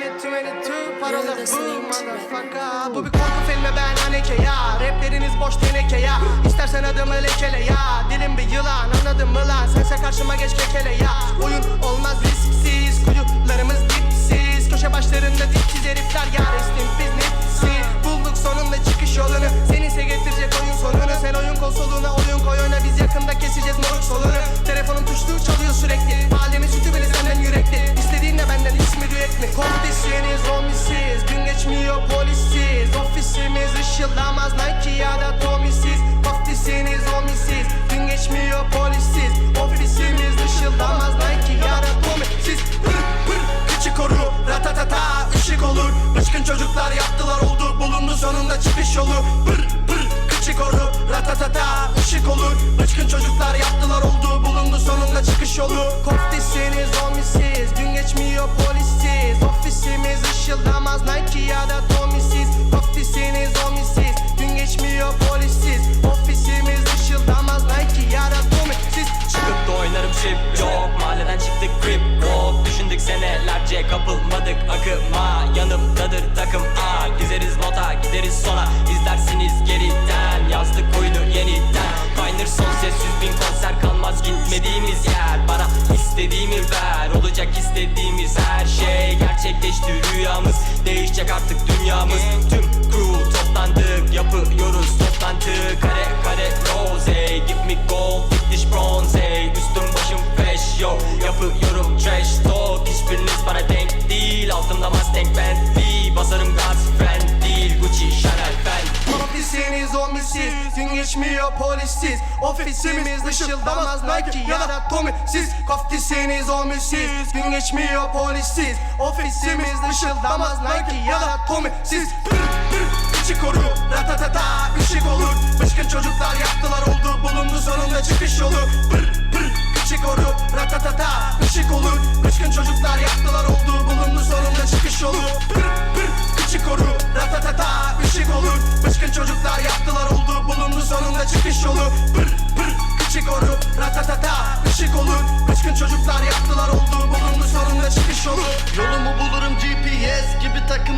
22 paralı You're bu Bu bir korku filmi ben Haneke ya Rapleriniz boş teneke ya İstersen adımı lekele ya. Dilim bir yılan anladın mı lan? Sense karşıma geç kekele ya. Oyun olmaz risksiz. Kuyularımız dipsiz. Köşe başlarında dipsiz herifler ya. Restin biz nefsiz Bulduk sonunda çıkış yolunu. Seni ise getirecek oyun sonunu. Sen oyun konsoluna oyun koy oyna Biz yakında keseceğiz moruk solunu Işıldamaz Nike ya da Tommy'siz Ofisiniz zomisiz Gün geçmiyor polissiz Ofisimiz ışıldamaz Nike ya da Tommy'siz Pır pır kıçı koru. Ratatata ışık olur. Bıçkın çocuklar şip yok Mahalleden çıktık grip yok Düşündük senelerce kapılmadık akıma. Yanımdadır takım A. Dizeriz nota gideriz sona İzlersiniz geriden. Yazdık oyunu yeniden. Kaynır son ses yüz bin konser kalmaz Gitmediğimiz yer. Bana istediğimi ver Olacak istediğimiz her şey. Gerçekleşti rüyamız Değişecek artık dünyamız. Tüm crew toplandık Bentley. Basarım God's friend değil Gucci Chanel Fendi. Ofisiniz zomisiz Gün geçmiyor polissiz. Ofisimiz ışıldamaz Nike ya da Tommy. Siz koftisiniz zomisiz Gün geçmiyor polissiz. Ofisimiz ışıldamaz Nike ya da Tommy. Siz pır pır içi koru Ratatata ışık olur. Bıçkın çocuklar yaptılar oldu. Bulundu sonunda çıkış yolu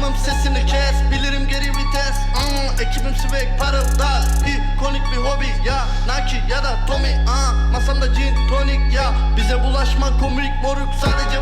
takımım sesini kes Bilirim geri vites. Mm, Ekibim swag parıldar İkonik bir hobi ya. Nike ya da Tommy ah, Masamda gin tonic ya. Bize bulaşma komik moruk Sadece